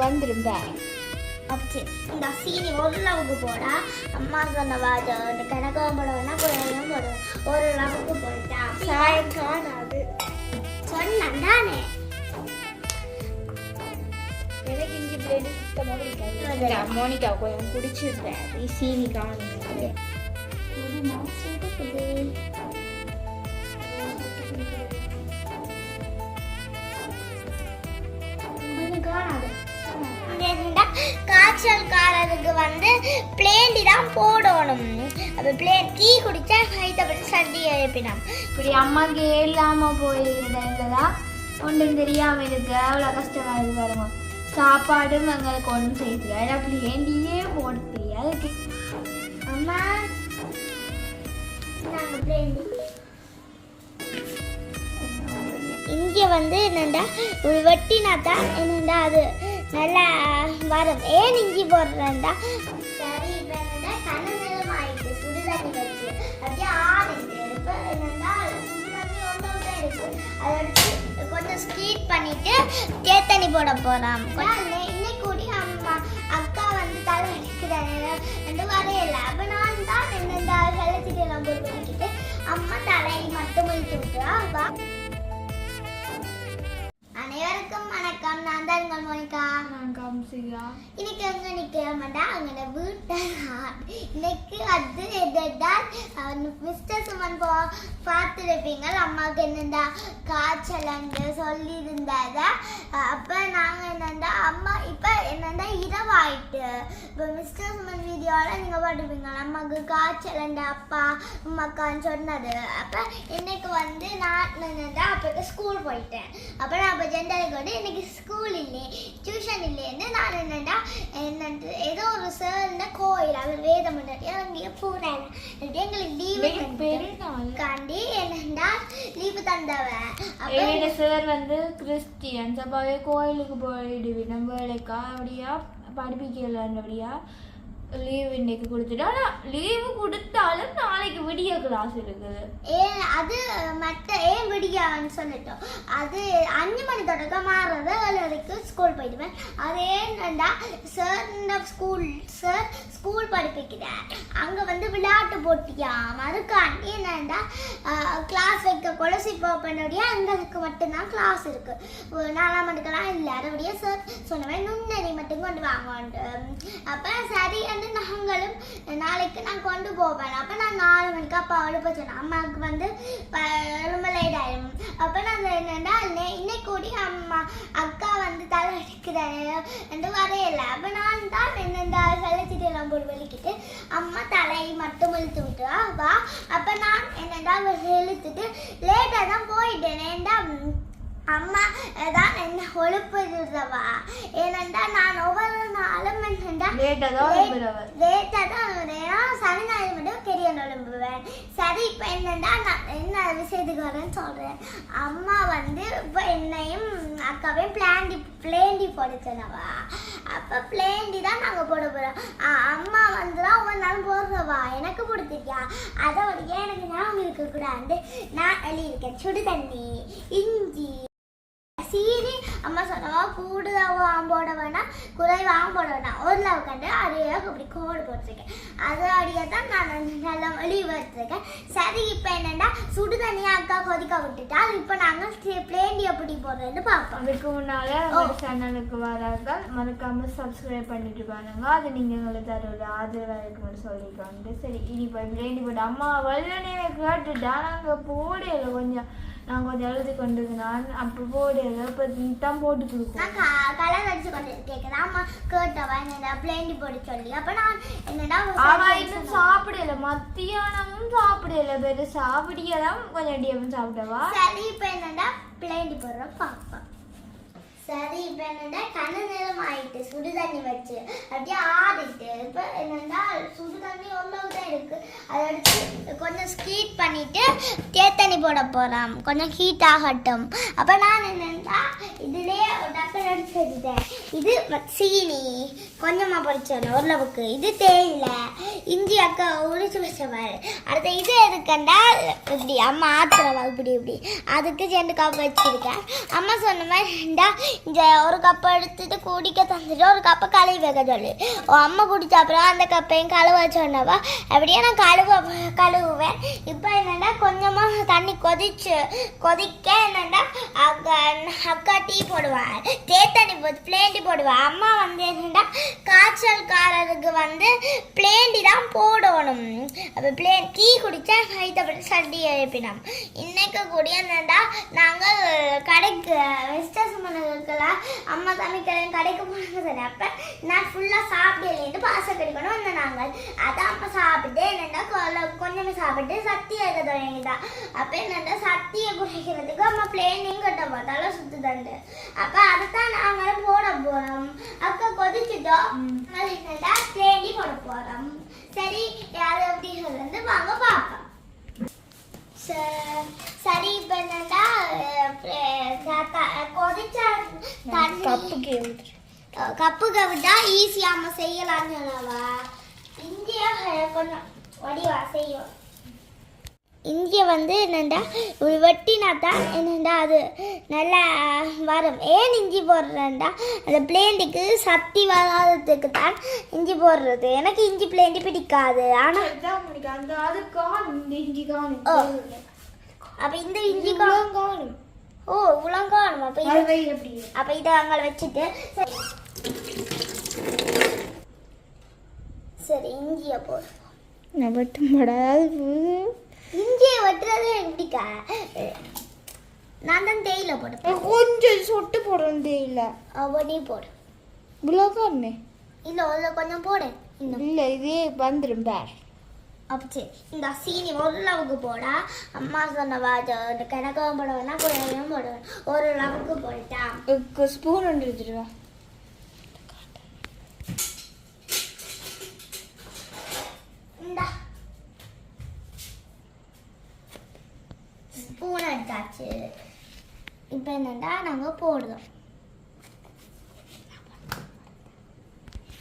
வந்துடும் பாரு அப்படி இந்த சீனி ஒரு லவுக்கு போடா அம்மா சொன்ன வாஜ கணக்கம் போடுவேன்னா கொஞ்சம் போடுவேன் ஒரு லவுக்கு போட்டா சாயம் காணாது. சொன்னேன் தானே. எனக்கு இஞ்சி பிளேடு சுத்தமாக பிடிக்காது மோனிகா கொஞ்சம் சீனி காணுது. காய்ச்சல் காலத்துக்கு வந்து பிளேண்டி தான் போடணும். அப்போ பிளேன் டீ குடிச்சா கைத்தப்படி சண்டி எழுப்பினோம். இப்படி அம்மாக்கு இல்லாம போயிருக்கிற டைம்ல தான் ஒன்றும் தெரியாம இருக்கு. அவ்வளோ கஷ்டமா இருக்கு பாருங்க. சாப்பாடும் எங்களுக்கு ஒன்றும் செய்யல. ஏன்னா அப்படி ஏண்டியே போட தெரியாது அம்மா நாங்கள் பிளேண்டி இங்கே வந்து என்னண்டா? ஒரு வெட்டினா தான் என்னண்டா அது? நல்லா வரும் ஏன் இஞ்சி போடுறேன்டா சரி இப்போ கண்ணு வச்சு அப்படியே ஆறிட்டு இப்போ ஒன்று தான் அதை எடுத்து கொஞ்சம் ஸ்கீட் பண்ணிவிட்டு தேத்தண்ணி போட போகிறான் இன்னைக்கு கூடி அம்மா அக்கா வந்து தலை அடிக்கிறாங்க ரெண்டு அப்போ நான் தான் என்னென்ன வெள்ளத்துக்கு எல்லாம் அம்மா தலையை மட்டும் இழுத்து விட்டுறா அனைவருக்கும் வணக்கம். நான் தான் உங்கள் மோனிகா. நான் காமிச்சியா இன்னைக்கு எங்க நிக்கிறோம்டா அங்கட வீட்டை இன்னைக்கு அது எதால் மிஸ்டர் சுமன் போ பார்த்துருப்பீங்க. அம்மாவுக்கு என்னண்டா காய்ச்சல் அங்கே சொல்லியிருந்தாதா அப்போ நாங்கள் என்னண்டா அம்மா இப்போ என்னண்டா இரவாயிட்டு. இப்போ மிஸ்டர் சுமன் வீடியோவில் நீங்கள் பார்த்துருப்பீங்க. அம்மாவுக்கு காய்ச்சல் அப்பா அம்மாக்கான்னு சொன்னது. அப்போ இன்னைக்கு வந்து நான் என்னண்டா அப்போ ஸ்கூல் போயிட்டேன். அப்போ நான் அப்போ வந்து இன்னைக்கு ஸ்கூல் இல்லை டியூஷன் இல்லைன்னு நான் என்னடா என்னது ஏதோ ஒரு சேர்ந்த கோயில் அவர் வேதம் அங்கேயே போறாரு எங்களுக்கு லீவு காண்டி என்னடா லீவு தந்தவன் எங்க சார் வந்து கிறிஸ்டியன்ஸ் அப்பவே கோயிலுக்கு போயிடுவி நம்ம வேலைக்கா அப்படியா? படிப்பிக்கலன்றபடியா லீவ் இன்னைக்கு கொடுத்துட்டோம் ஆனா லீவு கொடுத்தாலும் நாளைக்கு விடிய கிளாஸ் இருக்குது. ஏன் அது மற்ற ஏன் விடியான்னு சொல்லிட்டோம். அது அஞ்சு மணி தொடக்க மாறுறது ஏழு வரைக்கும் ஸ்கூல் போயிடுவேன். அது ஏன்னா சார் இந்த ஸ்கூல் சார் ஸ்கூல் படிப்பிக்கிறார் அங்கே வந்து விளையாட்டு போட்டியாம் அதுக்காண்டி என்னென்னா கிளாஸ் வைக்க கொலசி போப்பனுடைய எங்களுக்கு மட்டும்தான் கிளாஸ் இருக்கு. ஒரு நாலாம் மணிக்கெல்லாம் இல்லை அதோடைய சார் சொன்னவன் நுண்ணறி மட்டும் கொண்டு வாங்க அப்போ சரி வந்து நாங்களும் நாளைக்கு நான் கொண்டு போவேன். அப்போ நான் நாலு மணிக்கு அப்பா எழுப்ப சொன்னேன். அம்மாவுக்கு வந்து ரொம்ப லேட் ஆயிடும் அப்போ நான் என்னென்னா இன்னைக்கு கூடி அம்மா அக்கா வந்து தலை அடிக்கிறாரு என்று வரையில. அப்போ நான் தான் என்னென்ன வெள்ளச்சிட்டு போட்டு வலிக்கிட்டு அம்மா தலையை மட்டும் இழுத்து விட்டுவா வா. அப்போ நான் என்னென்னா இழுத்துட்டு லேட்டாக தான் போயிட்டேன் ஏண்டா அம்மா தான் என்ன ஒழுப்புறவா ஏனென்றா நான் ஒவ்வொரு நாளும் லேட்டாக தான் ஏன்னா சனி ஞாயிறு மட்டும் பெரிய நொழும்புவேன் சரி இப்போ என்னண்டா நான் என்ன விஷயத்துக்கு வரேன்னு சொல்கிறேன் அம்மா வந்து இப்போ என்னையும் அக்காவையும் பிளாண்டி பிளேண்டி போட சொன்னவா அப்போ பிளேண்டி தான் நாங்கள் போட போகிறோம் அம்மா வந்து தான் ஒவ்வொரு நாளும் போடுறவா எனக்கு பிடிச்சிருக்கியா அதை ஒரு எனக்கு ஞாபகம் இருக்கக்கூடாது நான் எழுதியிருக்கேன் சுடு தண்ணி இஞ்சி சீனி அம்மா சொன்னவா கூடுதலாக போட வேணாம் குறைவாக போட வேணாம். ஒரு லவ் கண்டு அதையே இப்படி கோடு போட்டிருக்கேன். அது அடியே தான் நான் நல்லா லீவ் எடுத்திருக்கேன் சரி இப்போ என்னென்னா சுடு தண்ணியை அக்கா கொதிக்க விட்டுட்டா இப்போ நாங்கள் பிளேண்டி எப்படி போடுறதுன்னு பார்ப்போம். அதுக்கு முன்னால நம்ம சேனலுக்கு வராங்க மறக்காம சப்ஸ்கிரைப் பண்ணிட்டு பாருங்க. அது நீங்க எங்களுக்கு தர ஒரு ஆதரவா இருக்கும்னு சொல்லிக்கோங்க. சரி இனி போய் பிளேண்டி போட்டு அம்மா வெள்ளனே கேட்டுட்டா நாங்க போடையில கொஞ்சம். நான் கொஞ்சம் எழுதி கொண்டு நான் அப்போ போடையில இப்போ தான் போட்டு கொடுக்கும். கலர் அடிச்சு கொண்டு கேட்குறேன் அம்மா கேட்டவா என்னடா பிளேண்டி போட சொல்லி. அப்போ நான் என்னடா ஆனா இன்னும் சாப்பிடல. மத்தியானமும் சாப்பிடல. பெருசா விடியலாம் கொஞ்சம் டியமும் சாப்பிட்டவா சரி இப்போ என்னடா பிளேண்டி போடுற பார்ப்போம் சரி இப்போ என்னடா கண்ணு நேரம் ஆயிட்டு சுடு தண்ணி வச்சு அப்படியே ஆறிட்டு இப்போ என்னடா சுடு தண்ணி ஒன்றும் இருக்கு. அதை எடுத்து கொஞ்சம் ஸ்கீட் பண்ணிட்டு தேத்தண்ணி போட போறான் கொஞ்சம் ஹீட் ஆகட்டும். அப்ப நான் என்னன்னா இதுலயே டக்குன்னு அடிச்சு வச்சுட்டேன் இது சீனி. கொஞ்சமா பொரிச்சோம் ஓரளவுக்கு. இது தேயிலை. இஞ்சி அக்கா உரிச்சு வச்சவாரு அடுத்த இது எதுக்கண்டா? இப்படி அம்மா ஆத்துறவா? இப்படி இப்படி. அதுக்கு ரெண்டு கப் வச்சிருக்கேன். அம்மா சொன்ன மாதிரி இந்த ஒரு கப்பை எடுத்துட்டு குடிக்க தந்துட்டு ஒரு கப்பை கழுவி வைக்க சொல்லு. ஓ அம்மா குடிச்ச அப்புறம் அந்த கப்பையும் கழுவ சொன்னவா. அப்படியே நான் கழுவ கழுவுவேன். இப்போ என்னடா கொஞ்சமாக தண்ணி கொதிச்சு கொதிக்க என்னடா அக்கா அக்கா டீ போடுவாள் தேத்தண்ணி போட்டு பிளேண்டி போடுவாள் அம்மா வந்து என்னடா காய்ச்சல்காரருக்கு வந்து பிளேண்டி தான் போடணும். அப்போ பிளேன் டீ குடித்தா வயிற்றப்பட்டு சண்டி எழுப்பினோம் இன்னைக்கு கூடிய என்னடா நாங்கள் கடைக்கு வெஸ்டர்ஸ்மனுக்கெல்லாம் அம்மா சமைக்கிறேன் கடைக்கு போனாங்க தானே அப்போ நான் ஃபுல்லாக சாப்பிடலேருந்து பாச கிடைக்கணும் வந்தேன் நாங்கள். அதான் அப்போ சாப்பிட்டு என்னடா கொல- கொஞ்சமே சாப்பிட்டு சத்தி எடுக்க தொடங்கிட்டா. அப்போ என்னடா சத்தியை குறைக்கிறதுக்கு அம்மா பிளேனிங் கட்ட பார்த்தாலும் சுத்து தண்டு அப்போ அதைத்தான் நாங்களும் போட போகிறோம் அக்கா கொதிச்சுட்டோம். நாங்கள் என்னடா பிளேனி போட போகிறோம் சரி யார் எப்படி சொல்லுறது வாங்க பார்ப்போம். சரி இப்போ த- கொதிச்ச தண்ணி கப்புக்கு கப்புக்கு விட்டா ஈஸியா நம்ம செய்யலாம்னு சொல்லவா? இந்தியா கொஞ்சம் வடிவா செய்யும் இஞ்சிய வந்து என்னண்டா? இப்படி வெட்டினா தான் என்னண்டா அது? நல்லா வரும். ஏன் இஞ்சி போடுறேன்டா? அந்த பிளேண்டிக்கு சக்தி வராததுக்கு தான் இஞ்சி போடுறது. எனக்கு இஞ்சி பிளேண்டி பிடிக்காது. ஆனால். அப்போ இந்த இஞ்சி காணும். ஓ. உலங்காணும். அப்போ அப்போ இதை அங்கே வச்சுட்டு சரி இஞ்சியை போடு நான் மட்டும் படாது இஞ்சியை வெட்டுறது எனக்கு பிடிக்கா நான் தான் தேயிலை போட்டு கொஞ்சம் சொட்டு போடுறது இல்லை அவனே போடு. இவ்வளோ காணுமே இல்லை அதில் கொஞ்சம் போடு. இல்லை இதே வந்துடும் பேர். அப்போ சரி இந்த சீனி ஓரளவுக்கு போடா. அம்மா சொன்னவா இந்த கிணக்கம் போட வேணா குறையும் போட வேணாம் ஓரளவுக்கு போட்டா ஸ்பூன் ஒன்று எடுத்துருவா இந்தா எடுத்தாச்சு இப்போ என்னடா நாங்கள் போடுறோம்.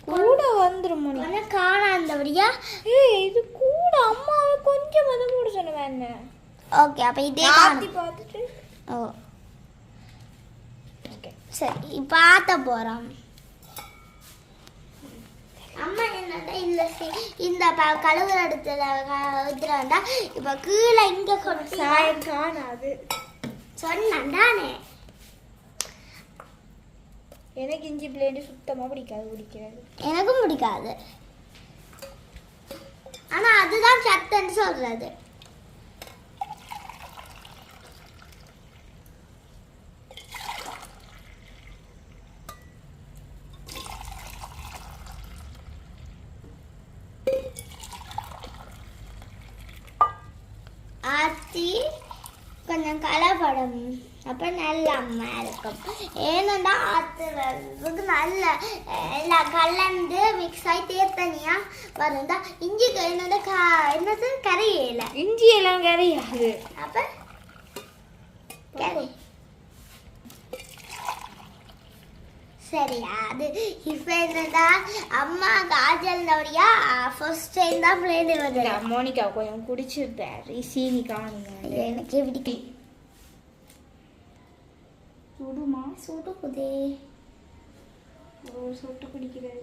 கூட வந்துடும் மணி கொஞ்சம் காணாந்தபடியா ஏய் இது கூட அம்மாவை கொஞ்சம் மதம் போட சொன்னவன் என்ன? ஓகே அப்போ இதே. பார்த்துட்டு. ஓ. ஓகே சரி இப்போ ஆத்த போகிறோம் அம்மா என்னடா இல்ல இந்த கழுவுற இடத்துல ஊத்துறாண்டா இப்போ கீழே இங்கே கொண்டு சாயம் காணாது சொன்னாண்டானே எனக்கு இஞ்சி பிளேண்டு சுத்தமாக பிடிக்காது பிடிக்காது எனக்கும் பிடிக்காது. ஆனா அதுதான் சத்துன்னு சொல்றது ஆத்தி கொஞ்சம் கலப்படம் அப்போ நல்ல அம்மா இருக்கும் ஏன்னா ஆத்துறதுக்கு நல்ல எல்லாம் கலந்து மிக்ஸ் ஆகி தேத்தனியா வருந்தா இஞ்சி என்னது கா என்னது கரையில இஞ்சி எல்லாம் கிடையாது அப்ப கரை சரியா அது இப்போ என்னடா அம்மா காஜல் நவரியா ஃபர்ஸ்ட் டைம் தான் பிளேடு வந்து மோனிகா கொஞ்சம் குடிச்சிருப்பாரு சீனி காணுங்க எனக்கு எப்படி சுடுமா? சுடுக்குதே. ஒரு சொட்டு குடிக்கிறது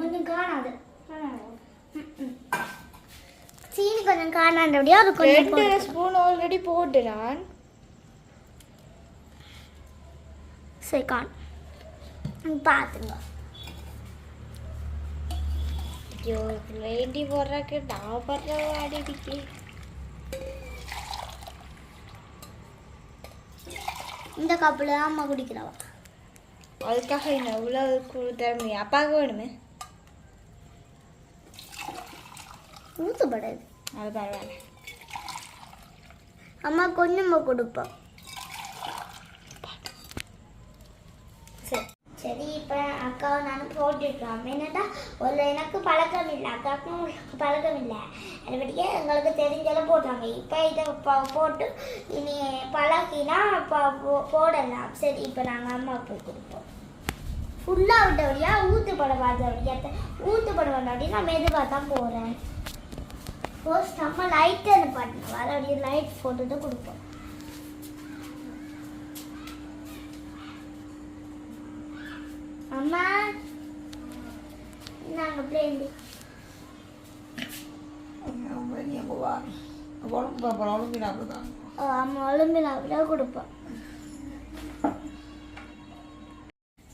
கொஞ்சம் காணாது? சீனி கொஞ்சம் காணாண்டபடியா அது கொஞ்சம் ரெண்டு. ஸ்பூன் ஆல்ரெடி போட்டு நான். சரி காண். பார்த்துங்க ஐயோ வேண்டி போடுறாக்கு நான் படுற அடிக்கு இந்த கப்பில் தான் அம்மா குடிக்கிறவா? அதுக்காக என்ன இவ்வளோ திறமை அப்பாவுக்கு வேணுமே ஊற்றுப்படாது அது பரவாயில்ல. அம்மா கொஞ்சமாக கொடுப்போம் சரி சரி இப்போ அக்காவை நான் போட்டுருக்கோம் என்னடா ஒரு எனக்கு பழக்கம் இல்லை. அக்காவுக்கும் பழக்கம் இல்லை. அதுபடியே எங்களுக்கு தெரிஞ்செல்லாம் போடுறாங்க. இப்போ இதை போட்டு இனி பழகினா இப்போ போ- போடலாம். சரி இப்போ நாங்கள் அம்மா போய் கொடுப்போம். ஃபுல்லாக விட்ட வழியா ஊத்து படம் பார்த்த வழியா ஊத்து படம் வந்தாடி நான் மெதுவாக தான் போகிறேன் ஃபர்ஸ்ட் நம்ம லைட் அனுப்பாட்டணும் வர வழியா லைட் போட்டு தான் கொடுப்போம். அம்மா நாங்கள் பிளேண்டி அம்மா ஒலிம்பில் கொடுப்போம்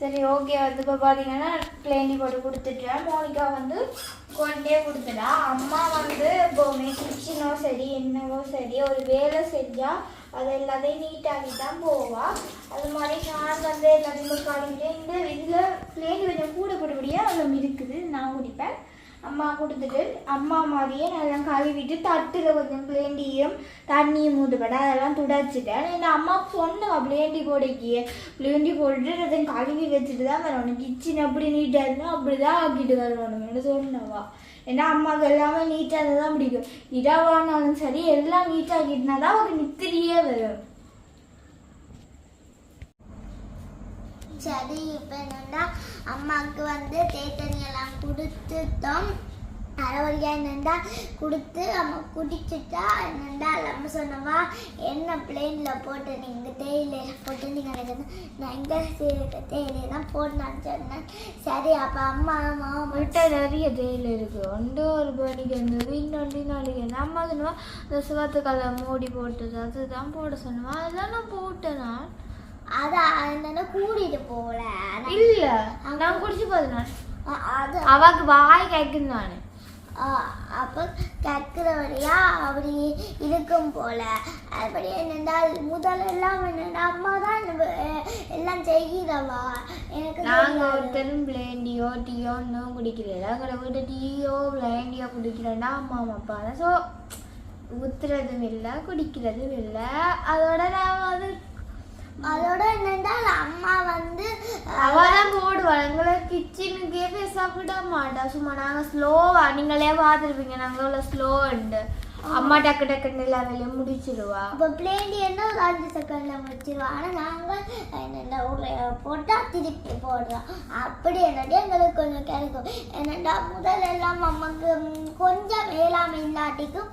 சரி ஓகே வந்து இப்போ பார்த்தீங்கன்னா பிளேண்டி போட்டு கொடுத்துட்டேன். மோனிகா வந்து கொண்டே கொடுத்துட்டா. அம்மா வந்து எப்போவுமே கிச்சனோ சரி என்னவோ சரி ஒரு வேலை செஞ்சால் அது எல்லாத்தையும் நீட்டாகி தான் போவா. அது மாதிரி நான் வந்து எல்லாத்தையும் கழுவிட்டு இந்த இதில் பிளேண்டி கொஞ்சம் கூட போட்டபடியாக அவ்வளோ இருக்குது. நான் குடிப்பேன். அம்மா கொடுத்துட்டு அம்மா மாதிரியே நல்லா கழுவிட்டு தட்டில் கொஞ்சம் பிளேண்டியும் தண்ணியும் ஊட்டுப்பட அதெல்லாம் துடைச்சிட்டேன். என் அம்மா சொன்னவா பிளேண்டி போடைக்கு. பிளேண்டி போட்டுட்டு அதை கழுவி வச்சுட்டு தான் வரணும் கிச்சன் அப்படி நீட்டாக இருந்தால் அப்படி தான் ஆக்கிட்டு வரணும்னு சொன்னவா. ஏன்னா அம்மாவுக்கு எல்லாமே நீட்டாக தான் பிடிக்கும். இடவானாலும் சரி எல்லாம் நீட்டாகிட்டுனா தான் அவருக்கு நித்திரியே வரும். சரி இப்போ என்னன்னா அம்மாவுக்கு வந்து தேத்தனி எல்லாம் கொடுத்துட்டோம் அரைவழியாக என்னென்னா கொடுத்து நம்ம குடிச்சிட்டா என்னென்னா நம்ம சொன்னவா என்ன பிளேனில் போட்டு நீங்கள் தேயிலையில் போட்டு நீங்கள் எனக்கு நான் எங்கே தேயிலை தான் போடணும்னு சொன்னேன். சரி அப்போ அம்மா அம்மா விட்ட நிறைய தேயிலை இருக்குது ஒன்று ஒரு பணிக்கு இருந்தது இன்னொன்று நாளைக்கு இருந்தது அம்மா சொன்னவா இந்த சிவத்துக்கல்ல மூடி போட்டது அதுதான் போட சொன்னவா. அதெல்லாம் நான் போட்டேன் நான். அதான் என்னன்னா கூட்டிட்டு போகல. இல்ல நான் குடிச்சு அது அவாக்கு வாய் கேட்குது நான். அப்போ கற்கிற வழியா அப்படி இருக்கும் போல. அப்படி என்னென்றால் முதலெல்லாம் என்னென்னா அம்மா தான் எல்லாம் செய்கிறவா? எனக்கு நாங்கள். ஒருத்தரும் பிளேண்டியோ டீயோ இன்னும் குடிக்கிறதில்ல எங்களை வீட்டு டீயோ பிளேண்டியோ குடிக்கிறேன்னா அம்மா அப்பா தான். ஸோ ஊத்துறதும் இல்லை குடிக்கிறதும் இல்லை. அதோட நான் அது அதோட என்னென்றால் அம்மா வந்து அவதான் போடுவாள் எங்களை கிச்சனுக்கே சாப்பிட மாட்டா. சும்மா நாங்கள் ஸ்லோவா நீங்களே பார்த்துருப்பீங்க நாங்கள் ஸ்லோ உண்டு அம்மா டக்கு டக்குன்னு எல்லா வேலையும் முடிச்சிடுவா இப்போ பிளேண்டி என்ன ஒரு அஞ்சு செகண்டில் முடிச்சிருவோம் ஆனால் நாங்கள் என்னென்ன ஒரு போட்டால் திருப்பி போடுறோம் அப்படி என்னடி எங்களுக்கு கொஞ்சம் கிடைக்கும். என்னென்னா முதல்ல எல்லாம் அம்மாக்கு கொஞ்சம் வேளாமை இல்லாட்டிக்கும்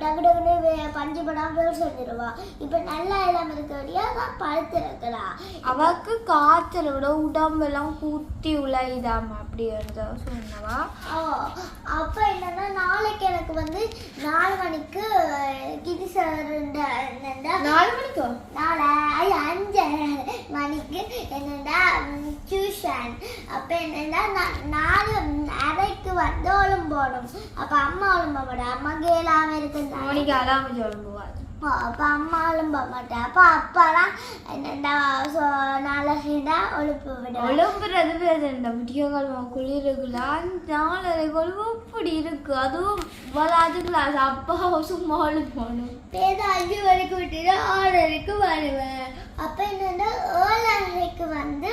டக்கு டக்குன்னு பஞ்சு படாமல் செஞ்சிருவா. இப்போ நல்லா எல்லாம் இருக்கடியா தான் பழுத்து இருக்கலாம் அவக்கு காய்ச்சலை விட உடம்பெல்லாம் கூட்டி உழைதாம அப்படி இருந்த சொன்னவா அப்போ என்னன்னா நாளைக்கு எனக்கு வந்து நாலு சார் என்னென்னா நாலு மணிக்கோ? நாளை அஞ்சு மணிக்கு என்னடா டியூஷன் அப்போ என்னடா நான் நாலு அரைக்கு வந்து ஒழும்போடும் அப்போ அம்மா ஒழும்ப மாட்டேன் அம்மா கேளாம இருக்குந்தாங்க மணிக்கு அலாம சொல்லுவாள் அப்போ அம்மா ஒழும்ப மாட்டேன். அப்போ அப்பெல்லாம் என்னடா ஸோ நாளைக்குடா ஒழுப்பு விட ஒழும்புறது பேர் இந்த முட்டியக்கால் குளிருக்குலாம் நாலரை கொழுவு அப்படி இருக்கு. அதுவும் வராது கிளாஸ் அப்பா சும்மா ஒழுப்பணும் பேத அஞ்சு மணிக்கு விட்டுட்டு ஆறரைக்கு வருவேன். அப்போ என்னன்னா ஏழரைக்கு வந்து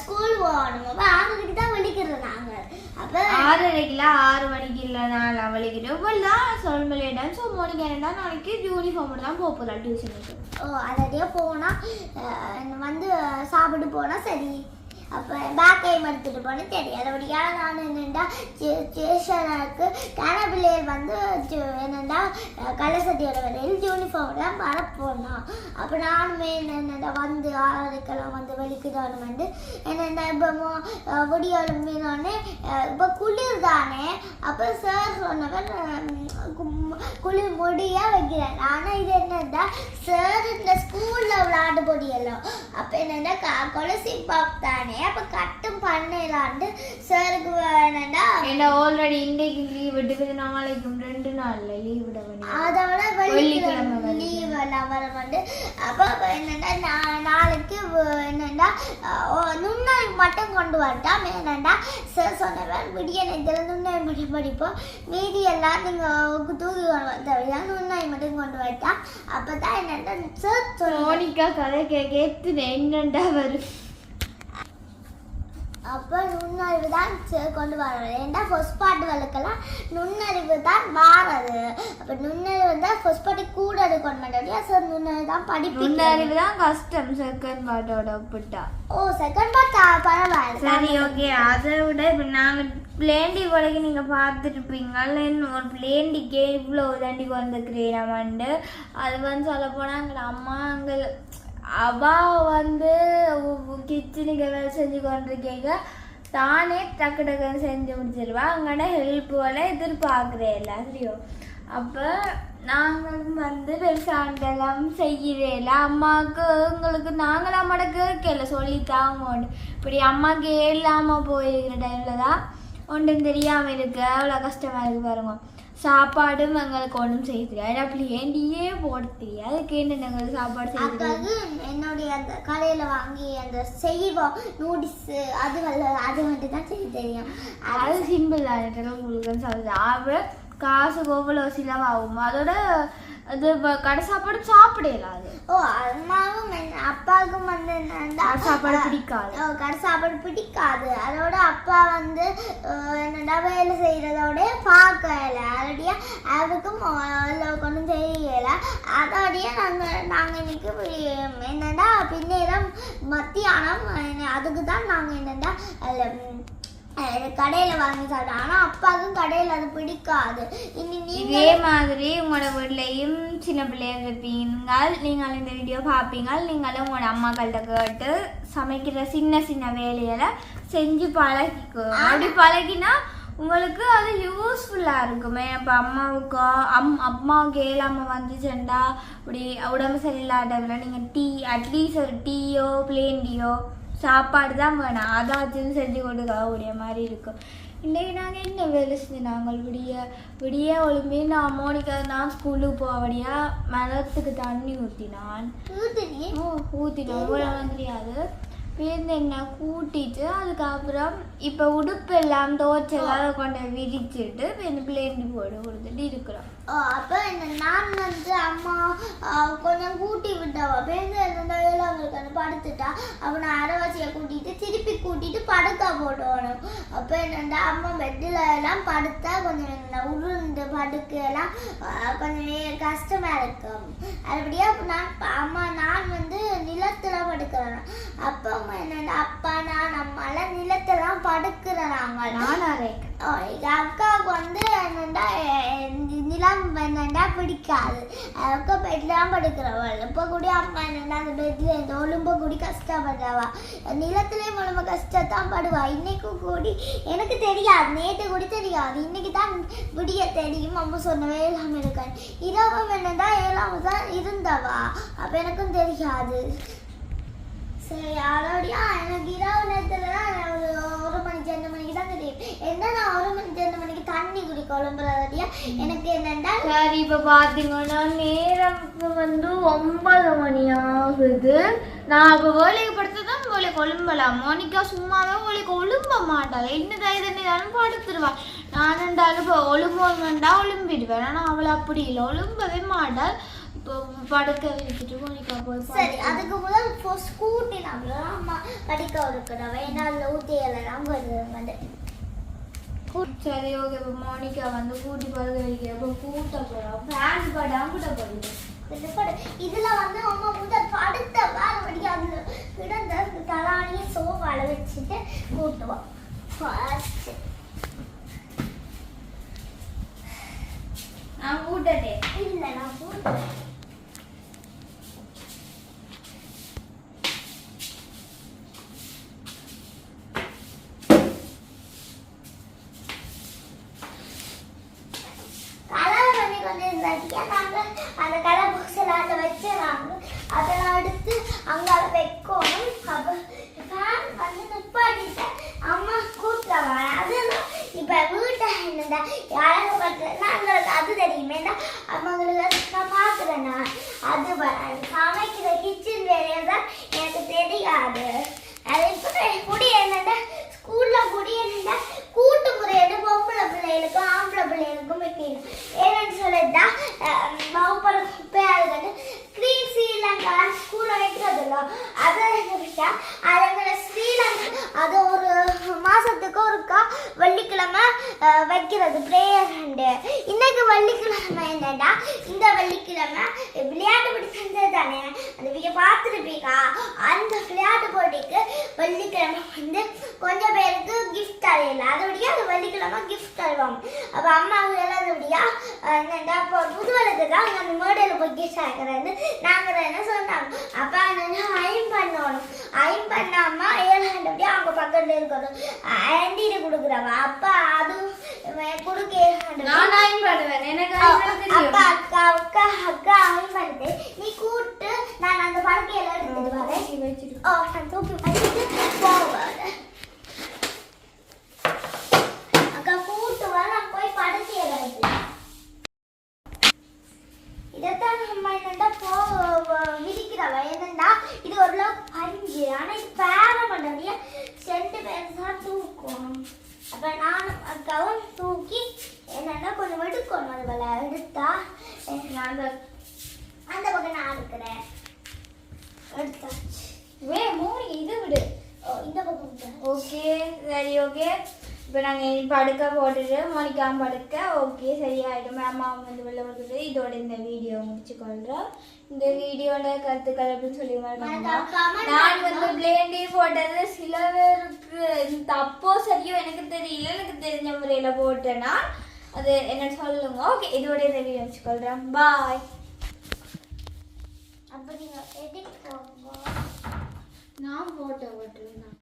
ஸ்கூல் போகணும். அப்போ ஆறரைக்கு தான் விழிக்கிறோம் நாங்கள் அப்போ ஆறரைக்குலாம் ஆறு மணிக்கு இல்லை நான் அவளுக்கிட்ட இப்பெல்லாம் சொல்மலையிடம் ஸோ மோனிக்கு என்னன்னா நாளைக்கு யூனிஃபார்ம் தான் போக போகிறா டியூஷனுக்கு ஓ அதடியே போனால் வந்து சாப்பிட்டு போனால் சரி. அப்போ பேக் டைம் எடுத்துகிட்டு போனால் சரி அதபடியா நான் என்னென்னா ஸ்டேஷனுக்கு கனபிள்ளையர் வந்து என்னென்னா கலசத்தியோட வரையில் யூனிஃபார்ம் தான் வரப்போனோம் அப்போ நானுமே என்னென்னா வந்து ஆறரைக்கெல்லாம் வந்து வெளிக்குதான் வந்து என்னென்னா இப்போ விடியோலும் மீனோடனே இப்போ குளிர் தானே அப்போ சார் சொன்னவர் குளிர் முடியா வைக்கிறேன். ஆனால் இது என்னன்னா சார் இந்த ஸ்கூலில் விளையாட்டு போடியெல்லாம் அப்போ என்னென்னா கொலசி பாப் தானே அப்போ கட்டும் பண்ணலான்ட்டு சாருக்கு என்னன்னா ஏன்னா ஆல்ரெடி இன்றைக்கு லீவ் விட்டுக்குது நாளைக்கும் ரெண்டு நாள்ல லீவ் விட வேண்டியது. அதோட வெள்ளிக்கிழமை. லீவ் வர வந்து. அப்போ என்னன்னா நாளைக்கு என்னன்னா அஹ், நுண்ணாய் மட்டும் கொண்டு வரட்டாம். என்னன்னா சார் சொன்னவர் விடிய நேரத்தில் நுண்ணாய் மட்டும் படிப்போம். மீதி எல்லாம் நீங்கள் தூக்கி தவிர நுண்ணாய் மட்டும் கொண்டு வரட்டா அப்போ தான் என்னன்னா சார் மோனிகா கதை கேட்க எத்தனை என்னண்டா வரும்? அப்போ நுண்ணறிவு தான் கொண்டு வர்றது ஏன்டா ஃபர்ஸ்ட் பார்ட் வழக்கெல்லாம் நுண்ணறிவு தான் மாறது அப்போ நுண்ணறிவு தான் பார்ட்டி கூட எடுக்கணும் மாட்டோம் சார் நுண்ணறிவு தான் படிப்பு முன்னறிவு தான் கஷ்டம். செகண்ட் பார்ட்டோட ஒப்பிட்டா. ஓ செகண்ட் பார்ட் பரவாயில்ல சரி ஓகே அதை விட இப்போ நாங்கள் பிளேண்டி வரைக்கும் நீங்கள் பார்த்துருப்பீங்க. ஒரு பிளேண்டிக்கே இவ்வளோ தாண்டி வந்துக்கிறேன் அது வந்து சொல்ல போனால் எங்கள் அம்மா அவா வந்து கிச்சனுக்கு வேலை செஞ்சு கொண்டிருக்கீங்க. தானே டக்கு டக்குன்னு செஞ்சு முடிச்சிருவா. அங்கே ஹெல்ப் போல எதிர்பார்க்குறேன் இல்லை சரியோ அப்போ நாங்கள் வந்து பெருசாண்டெல்லாம் செய்கிறேல அம்மாவுக்கு எங்களுக்கு நாங்கள் அம்மாட்ட கேட்கல சொல்லித்தாங்க இப்படி அம்மாவுக்கு இல்லாமல் போயிருக்கிற டைமில் தான் ஒன்றும் தெரியாமல் இருக்கு. அவ்வளோ கஷ்டமாக இருக்கு பாருங்க. சாப்பாடும் எங்களுக்கு ஒன்றும் செய்ய தெரியாது. அப்படி ஏண்டியே போட தெரியாது. அதுக்கு என்ன நாங்கள் சாப்பாடு செய்ய என்னுடைய அந்த கடையில் வாங்கி அந்த செய்வோம் நூடில்ஸ் அதுகள் அது மட்டும் தான் செய்ய தெரியும். அது சிம்பிள் தான் உங்களுக்கு சொல்லுது அவ காசு எவ்வளோ செலவாகும் அதோட அது கடை சாப்பாடு சாப்பிடலாம் அது. ஓ அம்மாவும் அப்பாவுக்கும் வந்து என்னன்னா சாப்பாடு பிடிக்காது. ஓ, கடை சாப்பாடு பிடிக்காது. அதோட அப்பா வந்து என்னடா வேலை செய்கிறதோட பார்க்கல. அதோடைய அவருக்கும் அளவுக்கு ஒன்றும் தெரியல. அதோடைய நாங்கள் நாங்கள் இன்னைக்கு என்னடா பின்னேரம் மத்தியானம் என்ன- அதுக்கு தான் நாங்கள் என்னடா கடையில் வாங்கி சாப்பிட்டோம் ஆனால் அப்பாவுக்கும் கடையில் அது பிடிக்காது. இனி இதே மாதிரி உங்களோட வீட்லையும் சின்ன பிள்ளைங்க இருப்பீங்க நீங்கள் இந்த வீடியோ பார்ப்பீங்க நீங்களும் உங்களோட அம்மாக்கள்கிட்ட கேட்டு சமைக்கிற சின்ன சின்ன வேலைகளை செஞ்சு பழகிக்கோ. அப்படி பழகினா உங்களுக்கு அது யூஸ்ஃபுல்லாக இருக்குமே. இப்போ அம்மாவுக்கோ அம் அம்மாவுக்கு ஏழாமல் வந்துச்சுண்டா இப்படி உடம்பு சரியில்லாத டைமில் நீங்கள் டீ அட்லீஸ்ட் ஒரு டீயோ பிளேன் டீயோ சாப்பாடு தான் வேணாம் அதாச்சும் செஞ்சு கொடுக்கக்கூடிய மாதிரி இருக்கும். இன்றைக்கு நாங்கள் என்ன வேலை செஞ்சு நாங்கள் விடிய விடிய ஒழும்பி நான் மோனிகா நான் ஸ்கூலுக்கு போவடியா மரத்துக்கு தண்ணி ஊற்றினான் ஊற்றினான் இவ்வளோ தெரியாது பேருந்து என்ன கூட்டிட்டு அதுக்கப்புறம் இப்போ உடுப்பு எல்லாம் துவைச்செல்லாம் கொண்டு விரிச்சிட்டு பேருந்து பிள்ளைண்டி போடு கொடுத்துட்டு இருக்கிறோம். ஓ, இந்த என்ன நான் வந்து அம்மா கொஞ்சம் கூட்டி விட்டவா பேருந்து என்னோட அவங்களுக்கு படுத்துட்டா. அப்போ நான் அரைவாசியை கூட்டிட்டு திருப்பி கூட்டிட்டு படுக்க போடணும் அப்போ என்னென்னா அம்மா பெட்டில் எல்லாம் படுத்தா கொஞ்சம் உருண்டு படுக்கையெல்லாம் கொஞ்சம் வே- கஷ்டமா இருக்கும். அதுபடியா நான் அம்மா நான் வந்து நிலத்துல படுக்கிறேன் அப்போ என்னடா அப்பா நான் அம்மாலாம் நிலத்தெல்லாம் ஓ, எங்க அக்காவுக்கு வந்து என்னண்டா நிலம் என்னண்டா பிடிக்காது. அக்கா பெட்ல தான் படுக்கிறவள் இப்போ கூட அம்மா என்னண்டா அந்த பெட்ல இந்த ஒழும்ப கூடி கஷ்டப்படுறவா. நிலத்திலே ஒழும்ப கஷ்டத்தான் படுவா. இன்னைக்கும் கூடி எனக்கு தெரியாது. நேற்று கூட தெரியாது. இன்னைக்கு தான் விடிய தெரியும். அம்மா சொன்னவே இல்லாமல் இருக்காது. இரவும் என்னண்டா ஏழாம தான் இருந்தவா. அப்போ எனக்கும் தெரியாது. சரி அதோடய எனக்கு இரவு நேரத்தில் தான் ஒரு ஒரு மணிக்கு ரெண்டு மணிக்கு தான் தெரியும். என்ன நான் ஒரு மணிக்கு ரெண்டு மணிக்கு தண்ணி குடி குழம்புறதோடய எனக்கு என்னென்னா சரி இப்போ பார்த்தீங்கன்னா நேரம் வந்து ஒன்பது மணி ஆகுது. நான் இப்போ வேலைக்கு படுத்து தான் வேலைக்கு கொழும்பலாம் மோனிக்கா சும்மாவே வேலைக்கு ஒழும்ப மாட்டாள். என்ன தைதண்ணி படுத்துருவா. நான் ரெண்டாலும் இப்போ ஒழும்புங்கண்டா ஒழும்பிடுவேன். ஆனால் அவளை அப்படி இல்லை. ஒழும்பவே மாட்டாள். படுக்க வச்சுட்டு மோனிகா போய் சரி அதுக்கு முதல் இப்போ ஸ்கூட்டி நம்மளும் அம்மா படிக்க இருக்கிறவ ஏன்னா அதில் ஊற்றியெல்லாம் வருது சரி ஓகே இப்போ மோனிகா வந்து கூட்டி படுக்க வைக்க இப்போ கூட்ட போகிறோம் ஃபேன் படாம கூட்ட போகுது இது படு. இதுல வந்து அம்மா முதல் படுத்த வேற வழி அதுல கிடந்த தலானிய சோஃபால வச்சுட்டு கூட்டுவோம் ஃபர்ஸ்ட் நான் கூட்டட்டேன். இல்ல நான் கூட்டுவேன் கலர் பண்ணி கொண்டு இருந்தாட்டியா நாங்கள் அந்த கலர் புக்ஸில் அதை வச்சுறாங்க அதெல்லாம் எடுத்து அங்கே வைக்கணும் அப்போ ஃபேன் வந்து நிப்பாட்டிட்டு அம்மா கூப்பிட்டவா அதெல்லாம் இப்போ வீட்டை என்னடா யாரும் கட்டலன்னா எங்களுக்கு அது தெரியுமே அவங்களுக்கு நான் பார்க்குறேன் நான் அது வராது சமைக்கிற கிச்சன் வேலையை தான் எனக்கு தெரியாது அது இப்போ குடி என்னடா ஸ்கூலில் குடி என்னடா கூட்டு முறையோட பொம்பளை பிள்ளைகளுக்கும் ஆம்பளை பிள்ளைகளுக்கும் வைக்கணும் ஏன்னு சொல்லிட்டா வகுப்பற குப்பையாக இருக்கட்டும் கிரீன் ஸ்ரீலங்கா ஸ்கூலில் வைக்கிறதில்ல அதை விட்டா அதுங்களை ஸ்ரீலங்கா அது ஒரு வைக்கிறது ப்ரேயர் ஹண்டு இன்னைக்கு வெள்ளிக்கிழமை என்னடா இந்த வெள்ளிக்கிழமை விளையாட்டு போட்டி செஞ்சது தானே அந்த வீடியோ பார்த்துருப்பீங்க அந்த விளையாட்டு போட்டிக்கு வெள்ளிக்கிழமை வந்து கொஞ்சம் பேருக்கு கிஃப்ட் தரையில அதோடய அது வெள்ளிக்கிழமை கிஃப்ட் தருவாங்க அப்போ அம்மாவுக்கு எல்லாத்தோடயா என்னடா இப்போ புதுவலுக்கு தான் அங்கே அந்த மேடையில் போய் ஆகிறது நாங்கள் என்ன சொன்னாங்க? அப்போ என்னன்னா அயம் பண்ணணும் அயம் பண்ணாம ஏழாண்டபடி அவங்க பக்கத்துல இருக்கணும். ஆண்டிட்டு கொடுக்குறவ அப்பா அது கொடுக்க நான் அயன் பண்ணுவேன் எனக்கு அப்பா அக்கா அக்கா அக்கா அயன் பண்ணுது நீ கூப்பிட்டு நான் அந்த படுக்கையில எடுத்துட்டு வரேன். ஓ நான் தூக்கி வச்சுட்டு போவேன் அக்கா கூப்பிட்டு வர நான் போய் படுக்கையில எடுத்துட்டேன் இதைத்தான் நம்ம போ விதிக்கிறவ வயதுண்டா? இது ஒரு லவ் பஞ்சு ஆனா இது பேர பண்ணி செண்டு பேர் தான் தூக்கும் அப்ப நானும் அக்காவும் தூக்கி என்னன்னா கொஞ்சம் எடுக்கணும்? அது போல எடுத்தா நான் அந்த பக்கம் நான் இருக்கிறேன். எடுத்தாச்சு. வே மூணு இது விடு. இந்த பக்கம் ஓகே சரி ஓகே இப்போ நாங்கள் இனி படுக்க போட்டுட்டு மணிக்காம படுக்க ஓகே சரியாயிடும். அம்மா வந்து வெளில கொடுத்துட்டு இதோட இந்த வீடியோ முடிச்சுக்கொள்கிறோம் இந்த வீடியோட கருத்துக்கள் அப்படின்னு சொல்லி நான் வந்து பிளேண்டி போட்டது சில பேருக்கு தப்போ சரியோ எனக்கு தெரியல. எனக்கு தெரிஞ்ச முறையில் போட்டேன்னா அது என்ன சொல்லுங்க. ஓகே இதோட இந்த வீடியோ முடிச்சுக்கொள்கிறேன் பாய் அப்ப நீங்க edit போடுங்க. நான் போட்டோ போட்டுருந்தேன்.